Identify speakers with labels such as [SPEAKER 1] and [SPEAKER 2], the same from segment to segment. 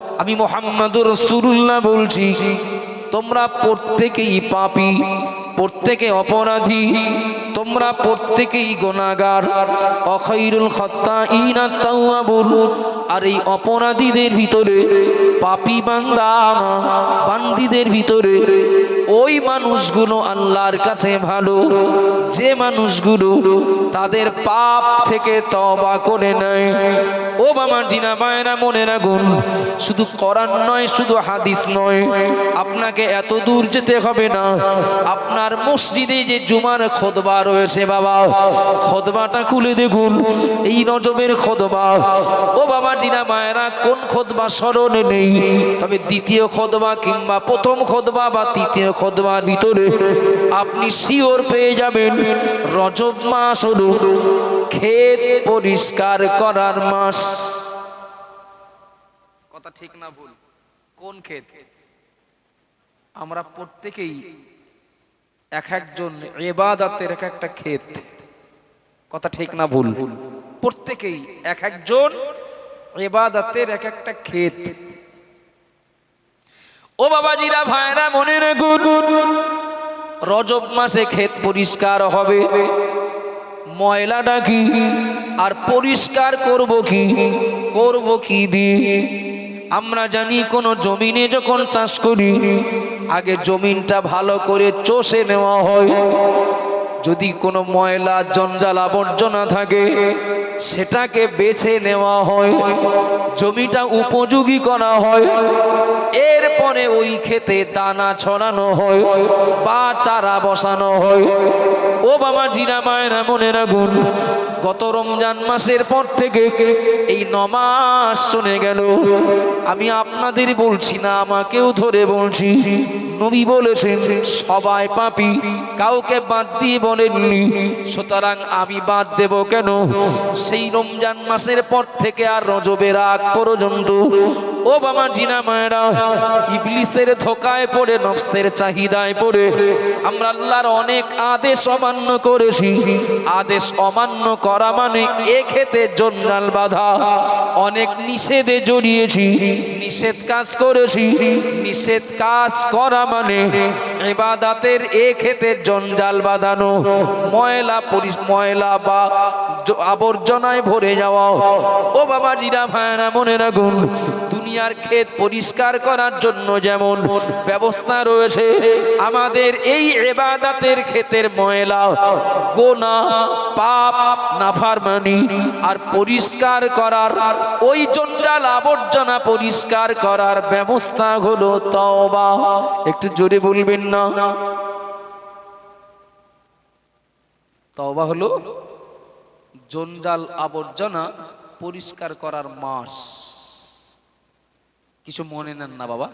[SPEAKER 1] আমি মোহাম্মদুর রসুল্লাহ বলছি, তোমরা প্রত্যেকেই পাপি, প্রত্যেকে অপরাধী, তোমরা প্রত্যেকেই গোনাগার অখৈরুল খত্তা ইনা তাওয়াবুল আর এই অপরাধীদের ভিতরে পাপী বান্দা, বান্দিদের ভিতরে ওই মানুষগুলো আল্লাহর কাছে ভালো। যে মানুষগুলো তাদের পাপ থেকে তবা করে নেয়। ও বাবা জিনা মায়েরা, মনে রাখুন, শুধু করার নয়, শুধু হাদিস নয়, আপনাকে এত দূর যেতে হবে না। আপনার মসজিদে যে জুমার খোদবা রয়েছে বাবা, খোদবাটা খুলে দেখুন, এই রজবের খোদবা। ও বাবা জিনা মায়েরা, কোন খোদবা স্মরণে নেই? তবে দ্বিতীয় খোদবা কিংবা প্রথম খোদবা বা তৃতীয় খোদবার ভিতরে আপনি শিওর পেয়ে যাবেন, রজব মাস হলো ক্ষেত পরিষ্কার করার মাস। কথা ঠিক না ভুল। কোন ক্ষেত? আমরা প্রত্যেকেই এক একজন এবাদাতের এক একটা ক্ষেত। কথা ঠিক না ভুল। প্রত্যেকেই এক একজন এবাদাতের এক একটা ক্ষেত। ও বাবাজিরা ভাইরা মনে রাখুন, রজব মাসে ক্ষেত পরিষ্কার হবে। ময়লাটা কি আর পরিষ্কার করব কি? করব কি দিয়ে? আমরা জানি কোনো জমিনে যখন চাষ করি, আগে জমিনটা ভালো করে চষে নেওয়া হয়। যদি কোনো ময়লা, জঞ্জাল, আবর্জনা থাকে, সেটাকে বেছে নেওয়া হয়, জমিটা উপযোগী করা হয়, এরপরে ওই ক্ষেতে দানা ছড়ানো হয় বা চারা বসানো হয়। ও বাবা জিরা মায়েরা মনে রাখুন, গত রমজান মাসের পর থেকে এই নমাস চলে গেল। আমি আপনাদের বলছি না, আমাকেও ধরে বলছি, নবী বলেছেন, সবাই পাপি, কাউকে বাদ দিয়ে বলেননি। সুতরাং আমি বাদ দেব কেন? সেই রমজান মাসের পর থেকে আর রজবের আগ পর্যন্ত ও বাবা জিনা মায়েরা ইবলিসের ধোকায় পড়ে, নফসের চাহিদায় পড়ে। আমরা আল্লাহর অনেক আদেশ অমান্য করেছি। আদেশ অমান্য করা মানে এ খেতে জঞ্জাল বাধা। অনেক নিষেধে জড়িয়েছি। নিষেধ কাজ করেছি, নিষেধ কাজ করা মানে এবাদাতের এ খেতে জঞ্জাল বাঁধানো, ময়লা পরি- ময়লা বা আবর্জনায় ভরে যাওয়া। ও বাবা জিরা ভাইরা মনে রাখুন, দুনিয়ার ক্ষেত পরিষ্কার করার জন্য যেমন ব্যবস্থা রয়েছে, আমাদের এই এবাদাতের ক্ষেতের ময়লা, গোনা, পাপ, নাফারমানি আর পরিষ্কার করার, ওই জঞ্জাল আবর্জনা পরিষ্কার করার ব্যবস্থা হলো তওবা। একটু জোরে বলবেন না? তওবা হলো জঞ্জাল আবর্জনা পরিষ্কার করার মাস। কিছু মনে নেন না বাবা।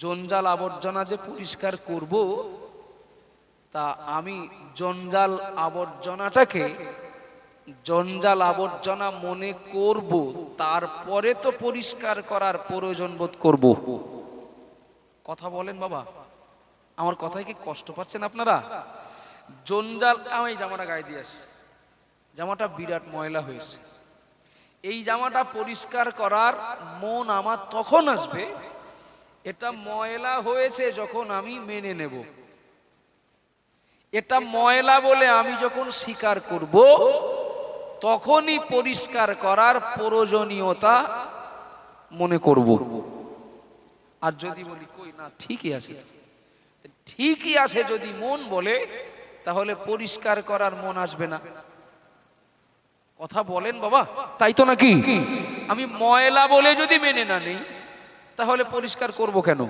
[SPEAKER 1] জঞ্জাল আবর্জনা যে পরিষ্কার করব, তা আমি জঞ্জাল আবর্জনাটাকে জঞ্জাল আবর্জনা মনে করব, তারপরে তো পরিষ্কার করার প্রয়োজন বোধ করব। কথা বলেন বাবা। আমার কথায় কি কষ্ট পাচ্ছেন আপনারা? জঞ্জাল আমি জামাটা গায়ে দিয়ে আসছি। জামাটা বিরাট ময়লা হয়েছে। এই জামাটা পরিষ্কার করার মন আমার তখন আসবে, এটা ময়লা হয়েছে যখন আমি মেনে নেব। এটা ময়লা বলে আমি যখন স্বীকার করব, তখনই পরিষ্কার করার প্রয়োজনীয়তা মনে করব। আর যদি বলি, কই না, ঠিকই আছে। ঠিকই আছে যদি মন বলে তাহলে পরিষ্কার করার মন আসবে না। কথা বলেন বাবা, তাই তো নাকি? আমি ময়লা বলে যদি মেনে না নেই, তাহলে পরিষ্কার করব কেন?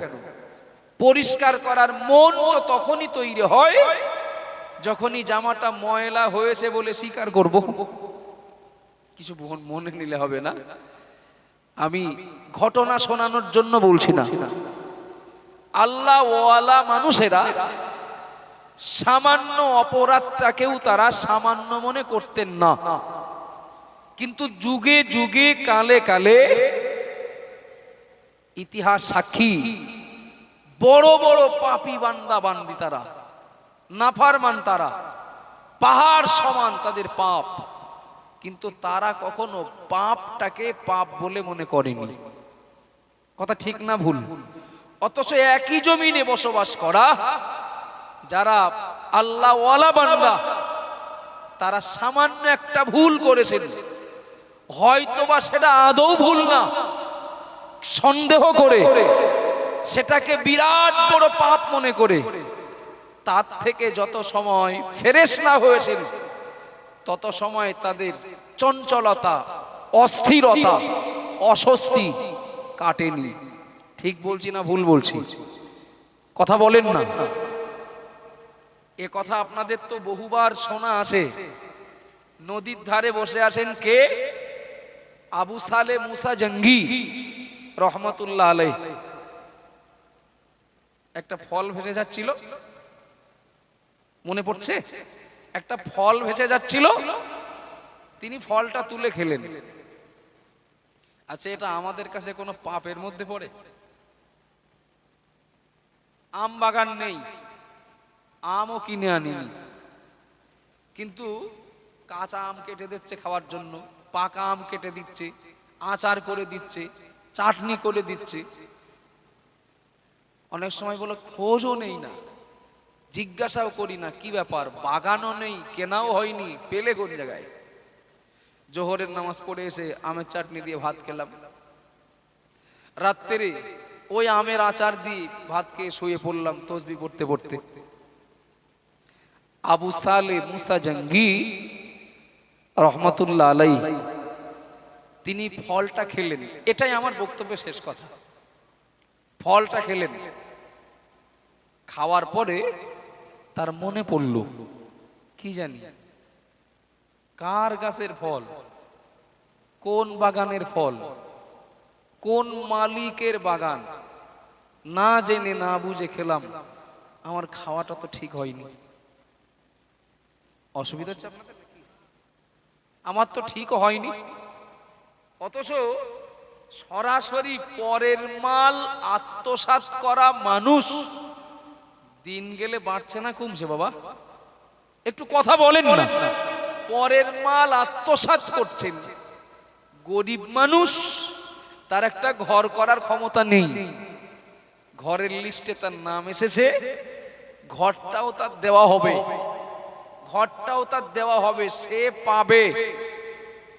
[SPEAKER 1] পরিষ্কার করার মন তো তখনই তৈরি হয় যখনই জামাটা ময়লা হয়েছে বলে স্বীকার করব। কিছু মন- মনে নিলে হবে না। আমি ঘটনা শোনানোর জন্য বলছি না। আল্লাহ ওয়ালা মানুষেরা সামান্য অপরাধটাকেও তারা সামান্য মনে করতেন না। কিন্তু যুগে যুগে, কালে কালে ইতিহাস সাক্ষী, বড় বড় পাপি বান্দা বান্দি তারা, নাফারমান তারা, পাহাড় সমান তাদের পাপ। কিন্তু তারা কখনো পাপটাকে পাপ বলে মনে করেনি। কথা ঠিক না ভুল? অথচ একই জমিনে বসবাস করা যারা আল্লাহ বান্দা, তারা সামান্য একটা ভুল করেছেন হয়তোবা সেটা আদৌ ভুল না, সন্দেহ করে, সেটাকে বিরাট বড় পাপ মনে করে। তার থেকে যত সময় ফেরেস না হয়েছেন তত সময় তাদের চঞ্চলতা, অস্থিরতা, অস্বস্তি কাটেনি। ঠিক বলছি না ভুল বলছি? কথা বলেন না। এ কথা আপনাদের তো বহুবার শোনা আছে। নদীর ধারে বসে আছেন কে? আবু সালে মুসা জঙ্গি, রহমতুল্লাহ আলাই একটা ফল ভেসে যাচ্ছিল। মনে পড়ছে? একটা ফল ভেসে যাচ্ছিল। তিনি ফলটা তুলে খেলেন। আচ্ছা এটা আমাদের কাছে কোনো পাপের মধ্যে পড়ে? আম বাগান নেই। আমও কিনে আনিনি। কিন্তু কাঁচা আম কেটে দিচ্ছে খাওয়ার জন্য, পাকা আম কেটে দিচ্ছে, আচার করে দিচ্ছে, চাটনি করে দিচ্ছে। অনেক সময় বলে খোঁজও নেই না। জিজ্ঞাসাও করি না, কি ব্যাপার? বাগানও নেই, কেনাও হয়নি, পেলে কোন জায়গায়? জোহরের নামাজ পড়ে এসে আমের চাটনি দিয়ে ভাত খেলাম। রাত্রে ওই আমের আচার দিয়ে ভাত খেয়ে শুয়ে পড়লাম, তসবি পড়তে পড়তে আবু সালে মুসা জঙ্গি রহমতুল্লাহ আলাই তিনি ফলটা খেলেন। এটাই আমার বক্তব্যের শেষ কথা। ফলটা খেলেন। খাওয়ার পরে তার মনে পড়ল, কি জানি, কার গাছের ফল, কোন বাগানের ফল, কোন মালিকের বাগান, না জেনে না বুঝে খেলাম, আমার খাওয়াটা তো ঠিক হয়নি। অসুবিধা হচ্ছে আপনাদের? আমার তো ঠিক হয়নি। অথচ সরাসরি পরের মাল আত্মসাৎ করা মানুষ দিন গেলে বাড়ছে না কমছে বাবা। একটু কথা বলেন না। পরের মাল আত্মসাৎ করছেন। গরিব মানুষ, তার একটা ঘর করার ক্ষমতা নেই। ঘরের লিস্টে তার নাম এসেছে। ঘরটাও তার দেওয়া হবে। ঘরটাও তার দেওয়া হবে, সে পাবে।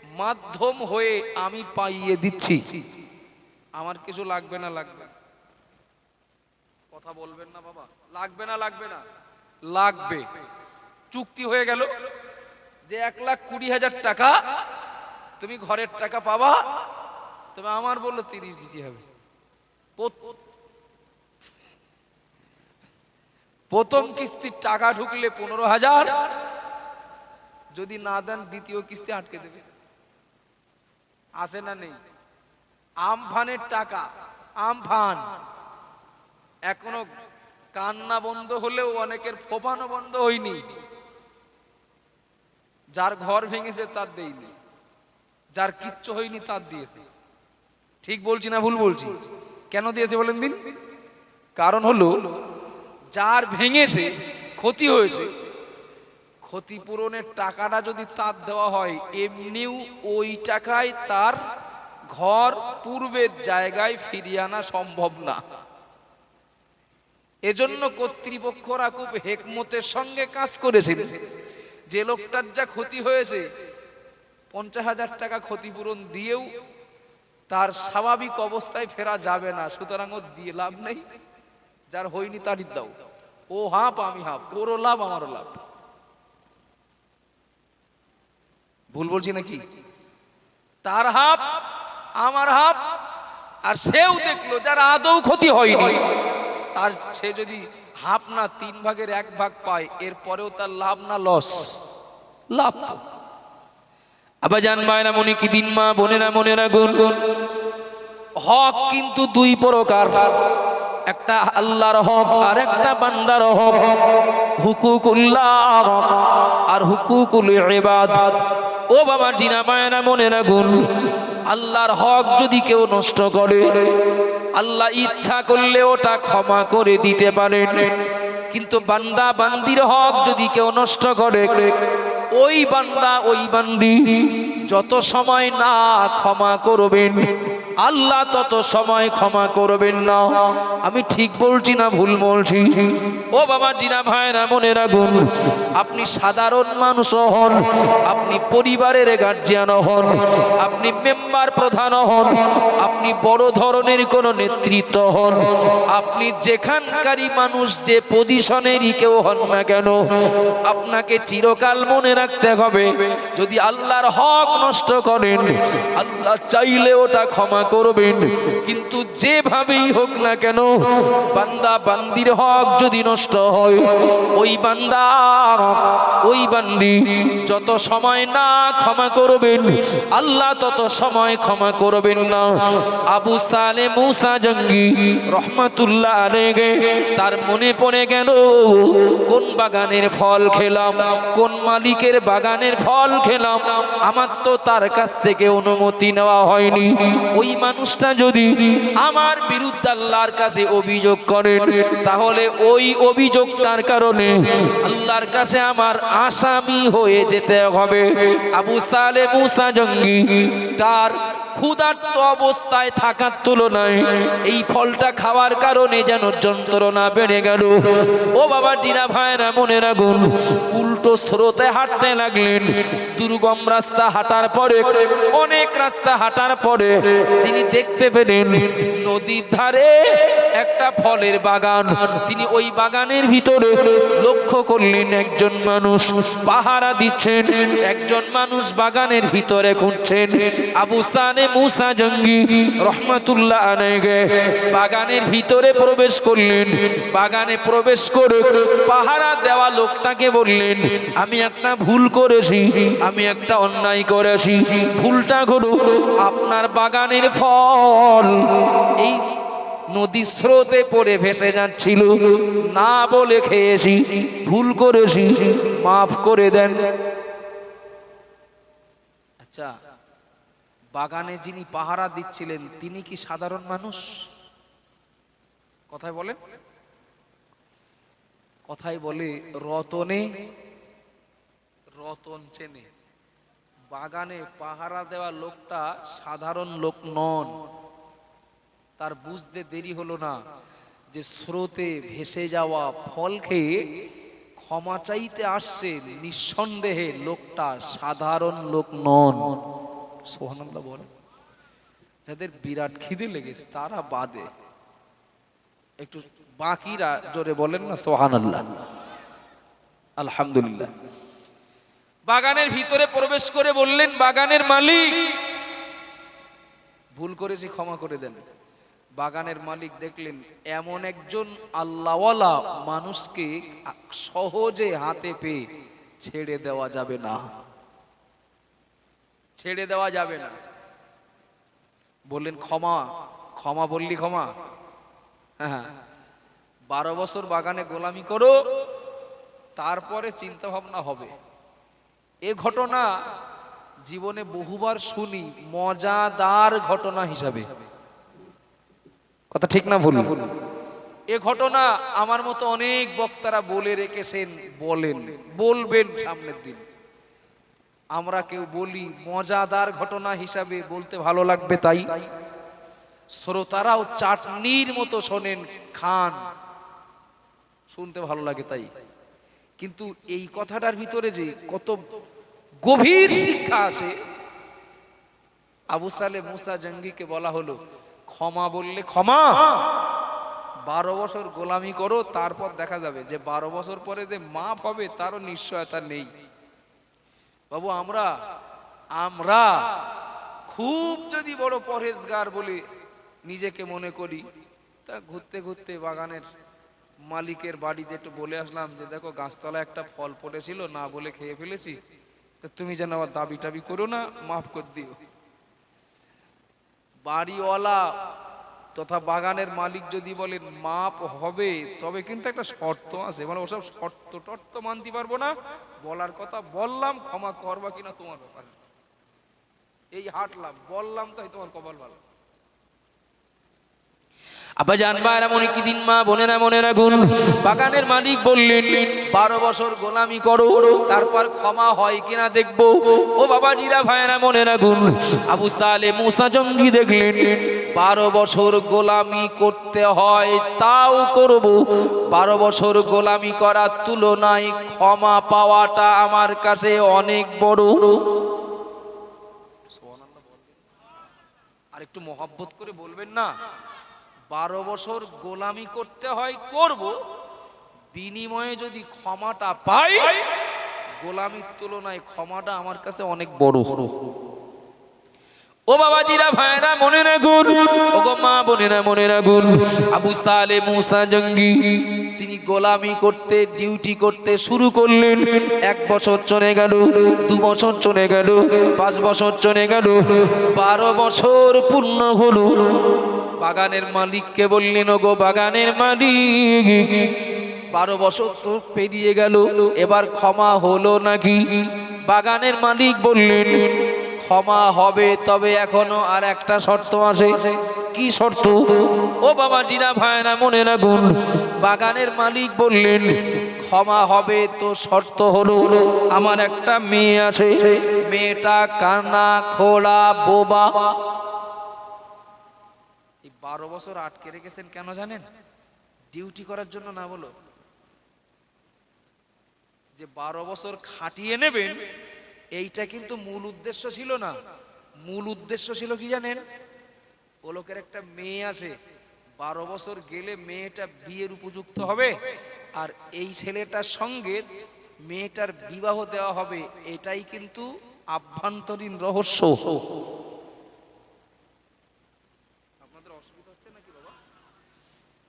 [SPEAKER 1] মাধ্যম হয়ে আমি পাইয়ে দিচ্ছি। আমার কিছু লাগবে না, লাগবে কথা বলবেন না বাবা। লাগবে না লাগবে না। লাগবে। চুক্তি হয়ে গেল যে এক লাখ কুড়ি হাজার টাকা তুমি ঘরের টাকা পাবা, তবে আমার বলল তিরিশ দিতে হবে প্রত- প্রথম কিস্তির টাকা ঢুকলে পনেরো হাজার, যদি না দেন দ্বিতীয় কিস্তি আটকে দেবে। আছে না নেই। আমফানের টাকা, আমফান। এখনও কান্না বন্ধ হলেও অনেকের ফোপানো বন্ধ হয়নি। যার ঘর ভেঙেছে তার দেয়নি। যার কিচ্ছু হয়নি তার দিয়েছে। ঠিক বলছি না ভুল বলছি? কেন দিয়েছে বলেন দিন? কারণ হলো যার ভেঙেছে, ক্ষতি হয়েছে। ক্ষতিপূরণের টাকাটা যদি তার দেওয়া হয়, এমনিও ওই টাকায় তার ঘর পূর্বের জায়গায় ফিরিয়ে আনা সম্ভব না। এজন্য কর্তৃপক্ষরা খুব হেকমতের সঙ্গে কাজ করেছেন। যে লোকটার যা ক্ষতি হয়েছে, পঞ্চাশ হাজার টাকা ক্ষতিপূরণ দিয়েও তার স্বাভাবিক অবস্থায় ফেরা যাবে না। সুতরাং ও দিয়ে লাভ নেই। যার হয়নি তারই দাও। ও হাফ আমি হাফ ওরও লাভ, আমারও লাভ। ভুল বলছি নাকি? তার হাফ আমার হাফ আর সেও দেখল যার আদৌ ক্ষতি হয়নি। তার সে যদি হাফ না তিন ভাগের এক ভাগ পায় এরপরেও তার লাভ না লস। লাভ তো। আবার জান মায়না মনে কি দিন মা, বোনেরা মনেরা গুন গুন হক কিন্তু দুই প্রকার। একটা আল্লাহর হক আর একটা বান্দার হক হুকুকুল্লাহ আর হুকুকুল ইবাদ। ও বাবা জিনা মায়না মনেরা গুন আল্লাহর হক যদি কেউ নষ্ট করে, আল্লাহ ইচ্ছা করলে ওটা ক্ষমা করে দিতে পারেন। কিন্তু বান্দা বান্দির হক যদি কেউ নষ্ট করে, ওই বান্দা, ওই বান্দি যত সময় না ক্ষমা করবেন আল্লাহ তত সময় ক্ষমা করবেন না। আমি ঠিক বলছি না ভুল বলছি? ও বাবা জিনা ভাইরা মনে রাখুন, আপনি সাধারণ মানুষ হন, আপনি পরিবারের গার্জিয়ান হন, আপনি মেম্বার প্রধান হন, আপনি বড় ধরনের কোন নেতৃত্ব হন, আপনি যেখানকারই মানুষ যে পজিশনেরই কেউ হন না কেন, আপনাকে চিরকাল মনে রাখতে হবে, যদি আল্লাহর হক নষ্ট করেন, আল্লাহ চাইলে ওটা ক্ষমা করবেন। কিন্তু যেভাবেই হোক না কেন, বান্দা বান্দির হক যদি নষ্ট হয়, ওই বান্দা, ওই বান্দি যত সময় না ক্ষমা করবেন, আল্লাহ তত সময় ক্ষমা করবেন না। আবু সালে মুসা জঙ্গি রহমাতুল্লাহ আলেগে তার মনে পড়ে গেল, কোন বাগানের ফল খেলাম, কোন মালিকের বাগানের ফল খেলাম, আমার তো তার কাছ থেকে অনুমতি নেওয়া হয়নি। ওই মানুষটা যদি আমার বিরুদ্ধে আল্লাহর কাছে অভিযোগ করে তাহলে ওই অভিযোগটার কারণে আল্লাহর কাছে আমার আসামি হয়ে যেতে হবে। আবু সালে মুসা জঙ্গি, তার ক্ষুধার্ত অবস্থায় থাকার তুলনায় এই ফলটা খাওয়ার কারণে যেন যন্ত্রণা বেড়ে গেল। ও বাবা জিরা ভাইরা মনে রাখুন, উল্টো স্রোতে হাঁটতে লাগলেন। দুর্গম রাস্তা হাঁটার পরে, অনেক রাস্তা হাঁটার পরে তিনি দেখতে পেলেন, নদীর ধারে একটা ফলের বাগান। তিনি ওই বাগানের ভিতরে লক্ষ্য করলেন একজন মানুষ পাহারা দিচ্ছেন, একজন মানুষ বাগানের ভিতরে খুঁজছেন আবু সানে মুসা জঙ্গি রহমাতুল্লাহ আলাইহি বাগানের ভিতরে প্রবেশ করলেন। বাগানে প্রবেশ করে পাহারা দেওয়া লোকটাকে বললেন, আমি একটা ভুল করেছি, আমি একটা অন্যায় করেছি। ভুলটা হলো আপনার বাগানের ফল। এই নদী স্রোতে পড়ে ভেসে যাচ্ছিল। না বলে খেয়েছি, ভুল করেছি, মাফ করে দেন। আচ্ছা। বাগানে যিনি পাহারা দিচ্ছিলেন, তিনি কি সাধারণ মানুষ? কথায় বলেন কথায় বলে, রতনে, রতন চেনে। বাগানে পাহারা দেওয়া লোকটা সাধারণ লোক নন। তার বুঝতে দেরি হলো না যে স্রোতে ভেসে যাওয়া ফল খেয়ে ক্ষমা চাইতে আসছে নিঃসন্দেহে লোকটা সাধারণ লোক নন। সোহানাল্লাহ বলে যাদের বিরাট খিদে লেগেছে, তারা বাদে। একটু বাকিরা জোরে বলেন না সোহানাল্লাহ আলহামদুলিল্লাহ। বাগানের ভিতরে প্রবেশ করে বললেন, বাগানের মালিক। ভুল করেছি, ক্ষমা করে দেন। বাগানের মালিক দেখলেন, এমন একজন আল্লাহওয়ালা মানুষকে সহজে হাতে পেয়ে ছেড়ে দেওয়া যাবে না। ছেড়ে দেওয়া যাবে না। বললেন, ক্ষমা ক্ষমা বললি ক্ষমা? হ্যাঁ বারো বছর বাগানে গোলামি করো, তারপরে চিন্তা ভাবনা হবে। এ ঘটনা জীবনে বহুবার শুনি, মজাদার ঘটনা হিসাবে। কথা ঠিক না ভুল? এ ঘটনা আমার মতো অনেক বক্তারা বলে রেখেছেন, বলেন, বলবেন সামনের দিন। আমরা কেউ বলি মজাদার ঘটনা হিসাবে বলতে ভালো লাগবে তাই। শ্রোতারাও চাটনির মতো শোনেন, খান। শুনতে ভালো লাগে তাই। কিন্তু এই কথাটার ভিতরে যে কত গভীর শিক্ষা আছে, আবু সালে মুসা জঙ্গিকে বলা হলো, ক্ষমা বললে ক্ষমা। বারো বছর গোলামি করো, তারপর দেখা যাবে যে বারো বছর পরে যে মাপ হবে, তারও নিশ্চয়তা নেই। বাবু, আমরা আমরা খুব যদি বড় পরহেজগার বলে নিজেকে মনে করি, তা ঘুরতে ঘুরতে বাগানের মালিকের বাড়ি যেটু বলে আসলাম যে, দেখো গাছতলা একটা ফল পড়েছিল, না বলে খেয়ে ফেলেছি, তা তুমি যেন আবার দাবি টাবি করো না, মাফ করে দিও। বাড়িওয়ালা তথা বাগানের মালিক যদি বলেন, মাপ হবে, তবে কিন্তু একটা শর্ত আছে। মানে ওসব শর্ত টর্ত মানতে পারব না। বলার কথা বললাম, ক্ষমা করবা কিনা তোমার ব্যাপার। এই হাঁটলাম, বললাম তাই তোমার কপাল ভালো। আবার জানবা এমন কি দিন মা, বোনেরা মনে রাখুন বাগানের মালিক বললেন, বারো বছর গোলামি করো, তারপর ক্ষমা হয় কিনা দেখব। ও বাবা জিরা ভাইরা মনেরা রাখুন আবু সালে মুসা জঙ্গি দেখলেন বারো বছর গোলামি করতে হয়, তাও করব। বারো বছর গোলামি করার তুলনায় ক্ষমা পাওয়াটা আমার কাছে অনেক বড়। আর একটু মহব্বত করে বলবেন না? বারো বছর গোলামি করতে হয়, করব। বিনিময়ে যদি ক্ষমাটা পাই, গোলামির তুলনায় ক্ষমাটা আমার কাছে অনেক বড়। ও বাবাজিরা ভাইরা মনে রাখুন। ও গো মা বোনেরা, মনে রাখুন, আবু সালে মুসা জঙ্গি, তিনি গোলামি করতে, ডিউটি করতে শুরু করলেন। এক বছর চলে গেল, দু বছর চলে গেল, পাঁচ বছর চলে গেল, বারো বছর পূর্ণ হলো। বাগানের মালিককে বললেন ও গো বাগানের মালিক, বারো বছর তো পেরিয়ে গেল, এবার ক্ষমা হলো নাকি? বাগানের মালিক বললেন ক্ষমা হবে, তবে এখনও আর একটা শর্ত আছে। কি শর্ত? ও বাবা জিরা ভাইরা মনে রাখুন, বাগানের মালিক বললেন, ক্ষমা হবে তো শর্ত হলো, আমার একটা মেয়ে আছে, মেয়েটা কানা খোলা, বোবা। এই বারো বছর আটকে রেখেছেন কেন জানেন? ডিউটি করার জন্য না বলো। যে বারো বছর খাটিয়ে নেবেন এইটা কিন্তু মূল উদ্দেশ্য ছিল না। মূল উদ্দেশ্য ছিল কি জানেন? ও লোকের একটা মেয়ে আছে বারো বছর গেলে মেয়েটা বিয়ের উপযুক্ত হবে আর এই ছেলেটার সঙ্গে মেয়েটার বিবাহ দেওয়া হবে এটাই কিন্তু আভ্যন্তরীণ রহস্য। আপনাদের অসুবিধা হচ্ছে নাকি বাবা?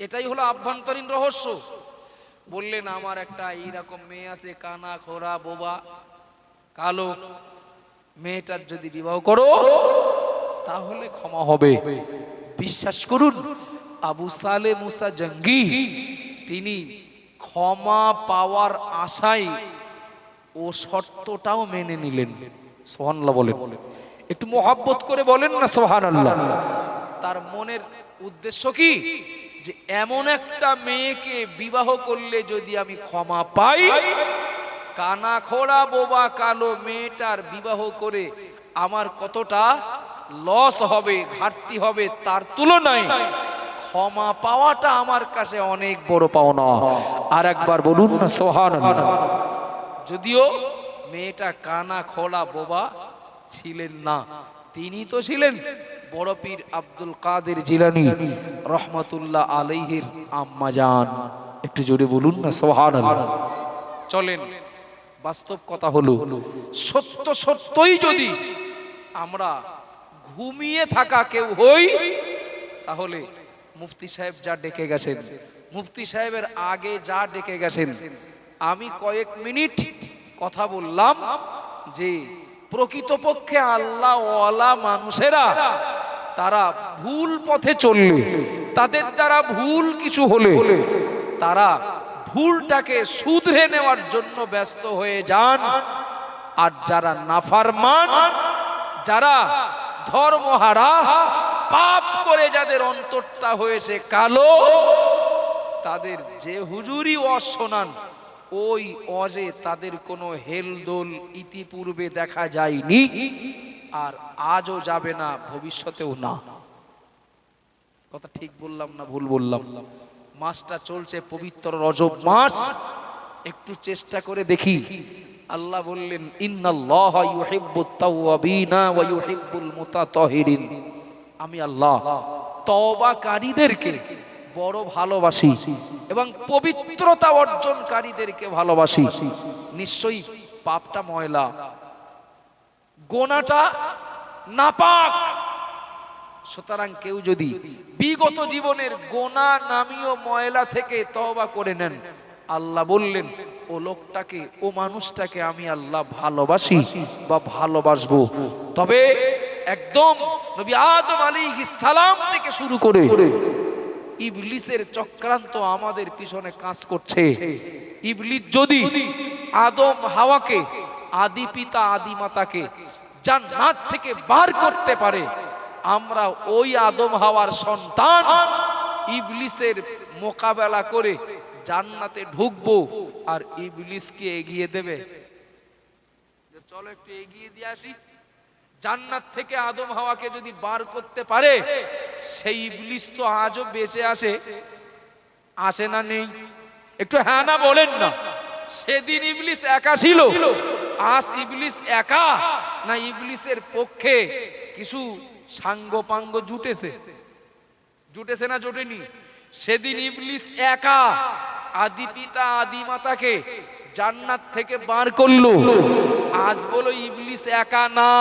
[SPEAKER 1] এটাই হলো আভ্যন্তরীণ রহস্য। বললেন আমার একটা এইরকম মেয়ে আছে কানা খোরা বোবা। কালো মেয়েটার যদি বিবাহ করো, তাহলে ক্ষমা হবে। বিশ্বাস করুন, আবু সালে মুসা জঙ্গি, তিনি ক্ষমা পাওয়ার আশায় ও শর্তটাও মেনে নিলেন। সোহানাল্লাহ বলেন। একটু মোহাব্বত করে বলেন না সোহান আল্লাহ তার মনের উদ্দেশ্য কি? যে এমন একটা মেয়েকে বিবাহ করলে যদি আমি ক্ষমা পাই কানা খোড়া, বোবা কালো মেয়েটার বিবাহ করে আমার কতটা লস হবে, ঘাটতি হবে তার তুলনায়। ক্ষমা পাওয়াটা আমার কাছে অনেক বড় পাওনা। আর একবার বলুন না সোহান যদিও মেয়েটা কানা খোলা বোবা ছিলেন না, তিনি তো ছিলেন বড় পীর আব্দুল কাদের জিলানি, রহমতুল্লাহ আলাইহির আম্মাজান একটু জোরে বলুন না সোহান চলেন। বাস্তব কথা হলো, সত্য সত্যই যদি আমরা ঘুমিয়ে থাকা কেউ হই, তাহলে মুফতি সাহেব যা ডেকে গেছেন, মুফতি সাহেবের আগে যা ডেকে গেছেন, আমি কয়েক মিনিট কথা বললাম যে প্রকৃতপক্ষে আল্লাহ ওয়ালা মানুষেরা তারা ভুল পথে চললে, তাদের দ্বারা ভুল কিছু হলে, তারা ভুলটাকে শুধরে নেওয়ার জন্য ব্যস্ত হয়ে যান। আর যারা নাফারমান, যারা ধর্মহারা পাপ করে যাদের অন্তরটা হয়েছে কালো, তাদের যে হুজুরি অজ শোনান, ওই অজে তাদের কোনো হেলদোল ইতিপূর্বে দেখা যায়নি, আর আজও যাবে না, ভবিষ্যতেও না। কথা ঠিক বললাম না ভুল বললাম? মাসটা চলছে পবিত্র রজব মাস। একটু চেষ্টা করে দেখি। আল্লাহ বললেন আমি আল্লাহ, তওবাকারীদেরকে বড় ভালোবাসি এবং পবিত্রতা অর্জনকারীদেরকে ভালোবাসি। নিশ্চয়ই পাপটা ময়লা। গোনাটা নাপাক। সুতরাং কেউ যদি বিগত জীবনের গোনা নামীয় ময়লা থেকে তওবা করে নেন, আল্লাহ বললেন, ও লোকটাকে, ও মানুষটাকে আমি আল্লাহ ভালোবাসি বা ভালোবাসবো। তবে একদম নবী আদম আলাইহিস সালাম থেকে শুরু করে ইবলিসের চক্রান্ত আমাদের পিছনে কাজ করছে। ইবলিস যদি আদম হাওয়াকে, আদি পিতা, আদি মাতাকে জান্নাত থেকে বার করতে পারে আমরা ওই আদম হাওয়ার সন্তান। ইবলিসের মোকাবেলা করে জান্নাতে ঢুকবো আর ইবলিসকে এগিয়ে দেবে। চলো একটু এগিয়ে দিয়ে আসি। জান্নাত থেকে আদম হাওয়াকে যদি বার করতে পারে সেই ইবলিস তো আজও বেঁচে আসে আসে না নেই? একটু হ্যাঁ না বলেন না। সেদিন ইবলিস একা ছিল। আজ ইবলিস একা? না ইবলিসের পক্ষে কিছু সাঙ্গ পাঙ্গ জুটেছে। জুটেছে না জোটেনি? সেদিন ইবলিস একা আদি পিতা, আদি মাতাকে জান্নাত থেকে বার করল। আজ বলো ইবলিস একা না?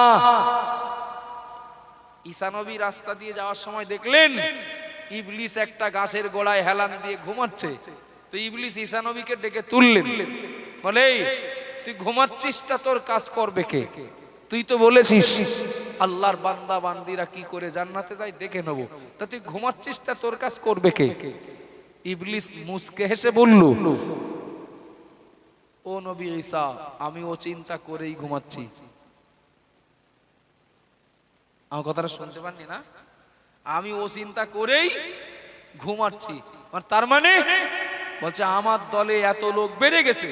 [SPEAKER 1] ঈসানবী রাস্তা দিয়ে যাওয়ার সময় দেখলেন, ইবলিস একটা গাছের গোড়ায় হেলান দিয়ে ঘুমাচ্ছে। তো ইবলিস ঈসানবীকে ডেকে তুললেন। বলে তুই ঘুমাচ্ছিস তা তোর কাজ করবে কে? তুই তো বলেছিস। আল্লাহর বান্দা বান্দিরা কি করে জান্নাতে যায় দেখে নেব। তা তুই ঘুমাচ্ছিস তা তোর কাজ করবে কে? ইবলিস মুসকে হেসে বলল ও নবী ঈসা আমি ও চিন্তা করেই ঘুমাচ্ছি। আমার কথাটা শুনতে পাননি না? আমি ও চিন্তা করেই ঘুমাচ্ছি। মানে তার মানে? বলছে আমার দলে এত লোক বেড়ে গেছে।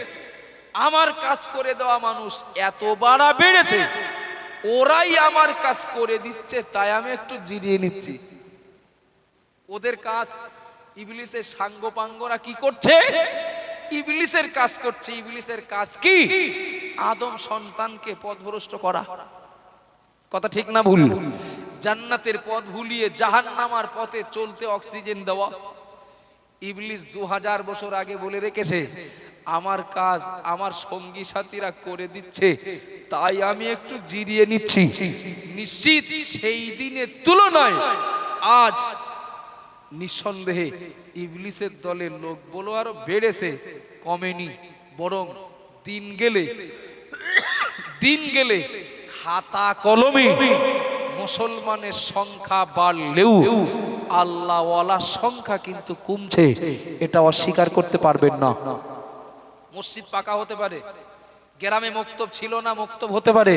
[SPEAKER 1] আমার কাজ করে দেওয়া মানুষ এত বাড়া বেড়েছে, ওরাই আমার কাজ করে দিচ্ছে, তাই আমি একটু জিরিয়ে নিচ্ছি। ওদের কাজ, ইবলিসের সাঙ্গ পাঙ্গরা কি করছে? ইবলিসের কাজ করছে, ইবলিসের কাজ কি? আদম সন্তানকে পথভ্রষ্ট করা। কথা ঠিক না ভুল? জান্নাতের পথ ভুলিয়ে জাহান্নামার পথে চলতে অক্সিজেন দেওয়া। ইবলিস দু হাজার বছর আগে বলে রেখেছে, আমার কাজ আমার সঙ্গী সাথীরা করে দিচ্ছে, তাই আমি একটু জিরিয়ে নিচ্ছি। নিশ্চিত সেই দিনের তুলনায় আজ নিঃসন্দেহে ইবলিসের দলের লোক বলো আরও বেড়েছে, কমেনি, বরং দিন গেলে দিন গেলে খাতা কলমে মুসলমানের সংখ্যা বাড়লেও আল্লাহওয়ালার সংখ্যা কিন্তু কমছে, এটা অস্বীকার করতে পারবেন না। মসজিদ পাকা হতে পারে, গ্রামে মক্তব ছিল না, মক্তব হতে পারে,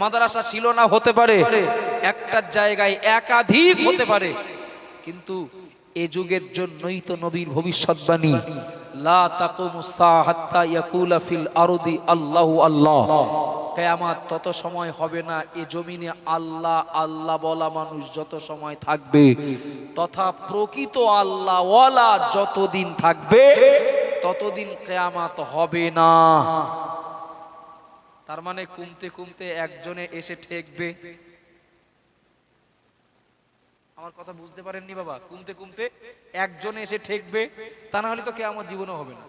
[SPEAKER 1] মাদ্রাসা ছিল না, হতে পারে, একটা জায়গায় একাধিক হতে পারে, কিন্তু এ যুগের জন্যই তো নবীর ভবিষ্যৎবাণী লা আরদি আল্লাহু আল্লাহ। তত সময় হবে না, এ জমিনে আল্লাহ আল্লাহ বলা মানুষ যত সময় থাকবে, তথা প্রকৃত যতদিন থাকবে, ততদিন কেয়ামাত হবে না। তার মানে কুমতে কুমতে একজনে এসে ঠেকবে। আমার কথা বুঝতে পারেননি বাবা। কুমতে কুমতে একজনে এসে ঠেকবে, তা না হলে তো কেয়ামত জীবনও হবে না।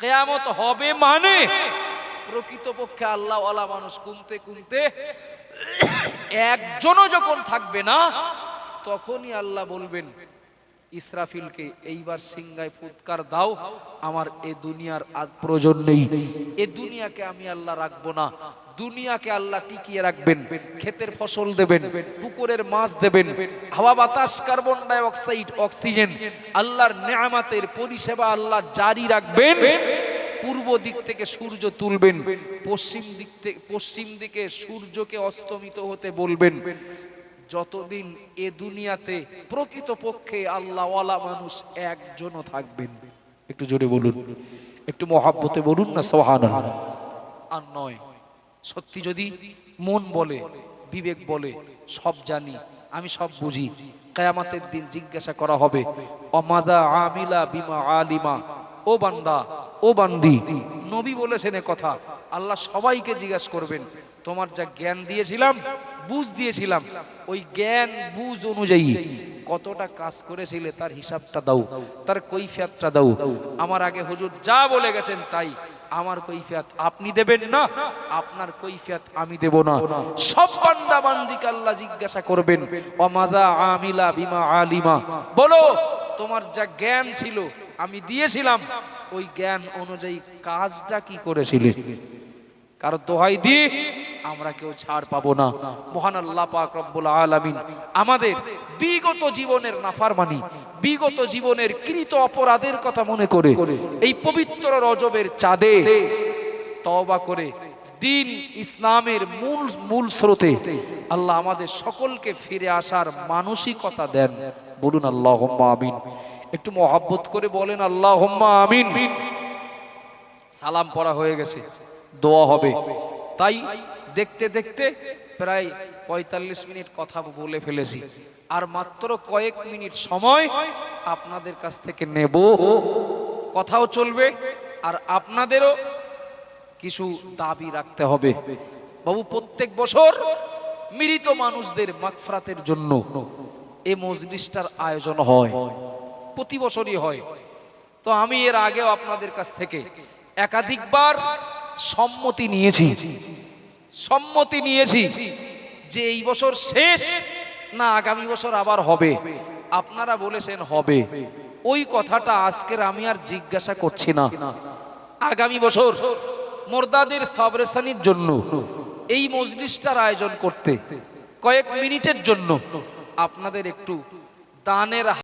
[SPEAKER 1] কেয়ামত হবে মানে প্রকৃতপক্ষে আল্লাহ ওয়ালা মানুষ কুমতে কুমতে একজনও যখন থাকবে না, তখনই আল্লাহ বলবেন, ইসরাফিলকে এইবার সিংগায় ফুৎকার দাও, আমার এ দুনিয়ার প্রয়োজন নেই। এ দুনিয়াকে আমি আল্লাহ রাখব না। দুনিয়াকে আল্লাহ টিকিয়ে রাখবেন, ক্ষেতের ফসল দেবেন, পুকুরের মাছ দেবেন, হাওয়া বাতাস, কার্বন ডাই অক্সাইড অক্সিজেন, আল্লাহর নেয়ামাতের পরিষেবা আল্লাহ জারি রাখবেন। পূর্ব দিক থেকে সূর্য তুলবেন, পশ্চিম দিক থেকে পশ্চিম দিকে সূর্যকে অস্তমিত হতে বলবেন। যতদিন এ দুনিয়াতে প্রকৃত পক্ষে আল্লাহওয়ালা মানুষ একজনও থাকবেন, একটু জোরে বলুন, একটু মহাব্বতে বলুন না সোহান আর নয় সত্যি যদি মন বলে, বিবেক বলে, সব জানি, আমি সব বুঝি। কেয়ামাতের দিন জিজ্ঞাসা করা হবে, অমাদা আমিলা বিমা আলিমা? ও বান্দা, ও বান্দি, নবী বলেছেন এ কথা, আল্লাহ সবাইকে জিজ্ঞাসা করবেন, তোমার যা জ্ঞান দিয়েছিলাম, বুঝ দিয়েছিলাম, ওই জ্ঞান বুঝ অনুযায়ী কতটা কাজ করেছিলে তার হিসাবটা দাও, তার কৈফিয়াতটা দাও। আমার আগে হুজুর যা বলে গেছেন তাই আমার কৈফিয়াত আপনি দেবেন না, আপনার কৈফিয়াত আমি দেব না। সব বান্দা বান্দিকে আল্লাহ জিজ্ঞাসা করবেন, অমাদা আমিলা বিমা আলিমা? বলো, তোমার যা জ্ঞান ছিল, আমি দিয়েছিলাম। ওই জ্ঞান অনুযায়ী কাজটা কি করেছিলে? কারও দোহাই দিয়ে আমরা কেউ ছাড় পাবো না। মহান আল্লাহ পাক রব্বুল আলামিন আমাদের বিগত জীবনের নাফারমানি, বিগত জীবনের কৃত অপরাধের কথা মনে করে এই পবিত্র রজবের চাঁদে তওবা করে দিন ইসলামের মূল মূল স্রোতে আল্লাহ আমাদের সকলকে ফিরে আসার মানসিকতা দেন। বলুন আল্লাহ আমিন। একটু মহাব্বত করে বলেন আল্লাহ আমিন। সালাম পড়া হয়ে গেছে, দোয়া হবে। তাই দেখতে দেখতে প্রায় পঁয়তাল্লিশ মিনিট কথা বলে ফেলেছি। আর মাত্র কয়েক মিনিট সময় আপনাদের কাছ থেকে নেব। কথাও চলবে আর আপনাদেরও কিছু দাবি রাখতে হবে। বাবু, প্রত্যেক বছর মৃত মানুষদের মাগফরাতের জন্য এ মজলিসটার আয়োজন হয়। প্রতি বছরই হয়। তো আমি এর আগেও আপনাদের কাছ থেকে একাধিকবার সম্মতি নিয়েছি। সম্মতি নিয়েছি যে এই বছর শেষ না আগামী বছর আবার হবে। আপনারা বলেছেন হবে। ওই কথাটা আজকের আমি আর জিজ্ঞাসা করছি না। আগামী বছর মোরদাদের সাবরেসানির জন্য, এই মজলিসটার আয়োজন করতে কয়েক মিনিটের জন্য আপনাদের একটু দানের